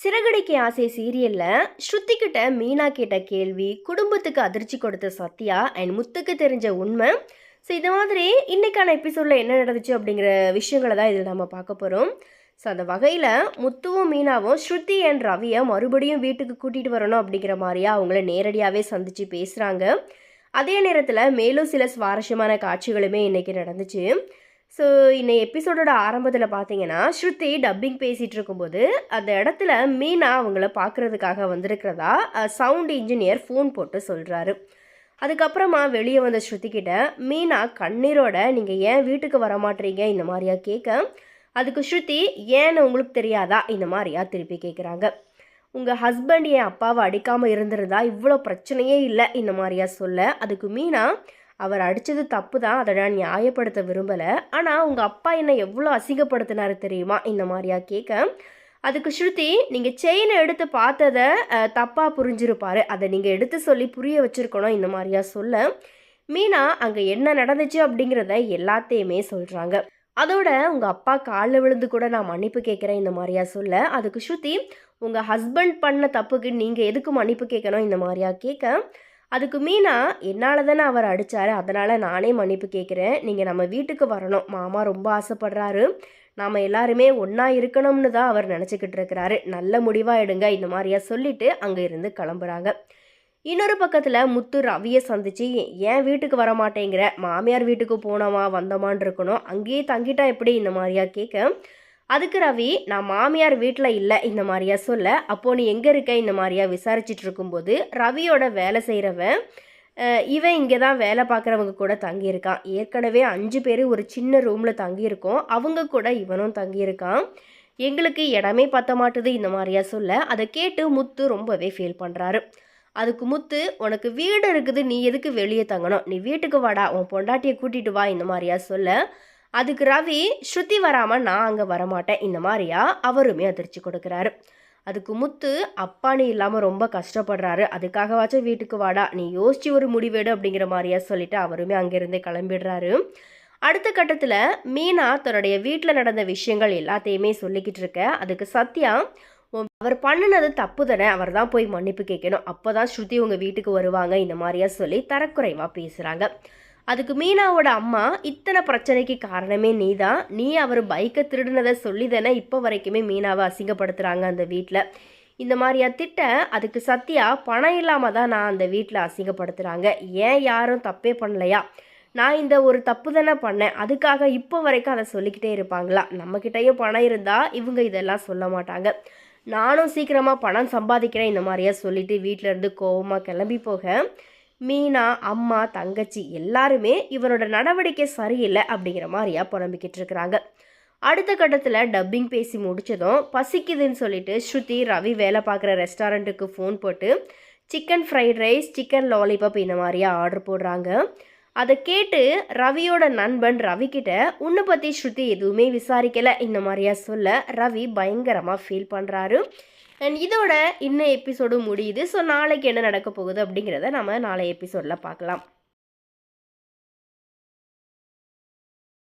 சிறகடிக்கு ஆசை சீரியலில் ஸ்ருதி கிட்ட மீனா கேட்ட கேள்வி குடும்பத்துக்கு அதிர்ச்சி கொடுத்த சத்யா அண்ட் முத்துக்கு தெரிஞ்ச உண்மை. ஸோ இது மாதிரி இன்னைக்கான எபிசோடில் என்ன நடந்துச்சு அப்படிங்கிற விஷயங்களை தான் இதில் நம்ம பார்க்க போகிறோம் ஸோ அந்த வகையில் முத்துவும் மீனாவும் ஸ்ருதி அண்ட் ரவியை மறுபடியும் வீட்டுக்கு கூட்டிகிட்டு வரணும் அப்படிங்கிற மாதிரியா அவங்கள நேரடியாகவே சந்தித்து பேசுகிறாங்க அதே நேரத்தில் மேலும் சில சுவாரஸ்யமான காட்சிகளுமே இன்றைக்கி நடந்துச்சு. ஸோ இன்னைக்கு எபிசோடோட ஆரம்பத்தில் பார்த்தீங்கன்னா ஸ்ருதி டப்பிங் பேசிகிட்டு இருக்கும்போது அந்த இடத்துல மீனா அவங்கள பார்க்குறதுக்காக வந்திருக்கிறதா சவுண்ட் இன்ஜினியர் ஃபோன் போட்டு சொல்கிறாரு அதுக்கப்புறமா வெளியே வந்த ஸ்ருதி கிட்ட மீனா கண்ணீரோட நீங்கள் ஏன் வீட்டுக்கு வரமாட்டீங்க இந்த மாதிரியா கேட்க அதுக்கு ஸ்ருதி ஏன்னு உங்களுக்கு தெரியாதா? இந்த மாதிரியா திருப்பி கேட்குறாங்க உங்கள் ஹஸ்பண்ட் என் அப்பாவை அடிக்காமல் இருந்திருந்தா இவ்வளோ பிரச்சனையே இல்லை இந்த மாதிரியா சொல்ல அதுக்கு மீனா அவர் அடித்தது தப்பு தான் அதை நான் நியாயப்படுத்த விரும்பலை. ஆனால் உங்கள் அப்பா என்னை எவ்வளோ அசிங்கப்படுத்தினாரு தெரியுமா? இந்த மாதிரியா கேட்க அதுக்கு ஸ்ருதி நீங்கள் செயினை எடுத்து பார்த்ததை தப்பாக புரிஞ்சிருப்பாரு. அதை நீங்கள் எடுத்து சொல்லி புரிய வச்சுருக்கணும் இந்த மாதிரியா சொல்ல. மீனா அங்கே என்ன நடந்துச்சு அப்படிங்கிறத எல்லாத்தையுமே சொல்கிறாங்க அதோட உங்கள் அப்பா காலில் விழுந்து கூட நான் மன்னிப்பு கேட்குறேன் இந்த மாதிரியா சொல்ல. அதுக்கு ஸ்ருதி உங்கள் ஹஸ்பண்ட் பண்ண தப்புக்கு நீங்கள் எதுக்கு மன்னிப்பு கேட்கணும் இந்த மாதிரியா கேட்க அதுக்கு மீனா என்னால் தானே அவர் அடித்தார் அதனால் நானே மன்னிப்பு கேட்குறேன் நீங்கள் நம்ம வீட்டுக்கு வரணும். மாமா ரொம்ப ஆசைப்படுறாரு. நாம் எல்லாருமே ஒன்றா இருக்கணும்னு தான் அவர் நினச்சிக்கிட்டு இருக்கிறாரு. நல்ல முடிவாக எடுங்க இந்த மாதிரியா சொல்லிவிட்டு அங்கே இருந்து கிளம்புறாங்க. இன்னொரு பக்கத்தில் முத்து ரவியை சந்திச்சு ஏன் வீட்டுக்கு வர மாட்டேங்கிற மாமியார் வீட்டுக்கு போனோமா வந்தோமான் இருக்கணும். அங்கேயே தங்கிட்டா எப்படி? இந்த மாதிரியா கேட்க அதுக்கு ரவி நான் மாமியார் வீட்டில் இல்லை இந்த மாதிரியா சொல்ல. அப்போ நீ எங்கே இருக்க? இந்த மாதிரியா விசாரிச்சுட்டு இருக்கும்போது ரவியோட வேலை செய்கிறவன் இவன் இங்கே தான் வேலை பார்க்குறவங்க கூட தங்கியிருக்கான். ஏற்கனவே அஞ்சு பேர் ஒரு சின்ன ரூமில் தங்கியிருக்கோம். அவங்க கூட இவனும் தங்கியிருக்கான். எங்களுக்கு இடமே பத்த மாட்டுது இந்த மாதிரியா சொல்ல. அதை கேட்டு முத்து ரொம்பவே ஃபீல் பண்ணுறாரு அதுக்கு முத்து உனக்கு வீடு இருக்குது நீ எதுக்கு வெளியே தங்கணும்? நீ வீட்டுக்கு வாடா உன் பொண்டாட்டியை கூட்டிகிட்டு வா இந்த மாதிரியா சொல்ல. அதுக்கு ரவி ஸ்ருதி வராமல் நான் அங்கே வரமாட்டேன். இந்த மாதிரியா அவருமே அதிர்ச்சி கொடுக்குறாரு. அதுக்கு முத்து அப்பானி இல்லாமல் ரொம்ப கஷ்டப்படுறாரு. அதுக்காகவாச்சும் வீட்டுக்கு வாடா. நீ யோசிச்சு ஒரு முடிவேடு அப்படிங்கிற மாதிரியா சொல்லிட்டு அவருமே அங்கேருந்தே கிளம்பிடுறாரு. அடுத்த கட்டத்தில் மீனா தன்னுடைய வீட்டில் நடந்த விஷயங்கள் எல்லாத்தையுமே சொல்லிக்கிட்டு இருக்க. அதுக்கு சத்யா அவர் பண்ணினது தப்பு தானே. அவர் தான் போய் மன்னிப்பு கேட்கணும். அப்போ தான் ஸ்ருதி உங்கள் வீட்டுக்கு வருவாங்க. இந்த மாதிரியா சொல்லி தரக்குறைவாக பேசுகிறாங்க அதுக்கு மீனாவோட அம்மா இத்தனை பிரச்சனைக்கு காரணமே நீ தான் நீ அவர் பைக்கை திருடினதை சொல்லி தானே இப்போ வரைக்குமே மீனாவை அசிங்கப்படுத்துகிறாங்க அந்த வீட்டில் இந்த மாதிரியா திட்ட அதுக்கு சத்யா பணம் இல்லாமல் தான் நான் அந்த வீட்டில் அசிங்கப்படுத்துகிறாங்க ஏன் யாரும் தப்பே பண்ணலையா? நான் இந்த ஒரு தப்பு தானே பண்ணேன். அதுக்காக இப்போ வரைக்கும் அதை சொல்லிக்கிட்டே இருப்பாங்களா? நம்மக்கிட்டேயும் பணம் இருந்தால் இவங்க இதெல்லாம் சொல்ல மாட்டாங்க. நானும் சீக்கிரமாக பணம் சம்பாதிக்கிறேன் இந்த மாதிரியா சொல்லிவிட்டு வீட்டிலேருந்து கோவமாக கிளம்பி போக மீனா அம்மா தங்கச்சி எல்லாருமே இவனோட நடவடிக்கை சரியில்லை அப்படிங்கிற மாதிரியா புலம்பிக்கிட்டு இருக்கிறாங்க. அடுத்த கட்டத்தில் டப்பிங் பேசி முடித்ததும் பசிக்குதுன்னு சொல்லிட்டு ஸ்ருதி ரவி வேலை பார்க்குற ரெஸ்டாரண்ட்டுக்கு ஃபோன் போட்டு chicken fried rice chicken lollipop இந்த மாதிரியா ஆர்டர் போடுறாங்க. அதை கேட்டு ரவியோட நண்பன் ரவி உன்னை பற்றி ஸ்ருதி எதுவுமே விசாரிக்கலை இந்த மாதிரியா சொல்ல ரவி பயங்கரமாக ஃபீல் பண்ணுறாரு அண்ட் இதோட இன்னும் எபிசோடு முடியுது. ஸோ நாளைக்கு என்ன நடக்க போகுது அப்படிங்கிறத நம்ம நாளை எபிசோடில் பார்க்கலாம்.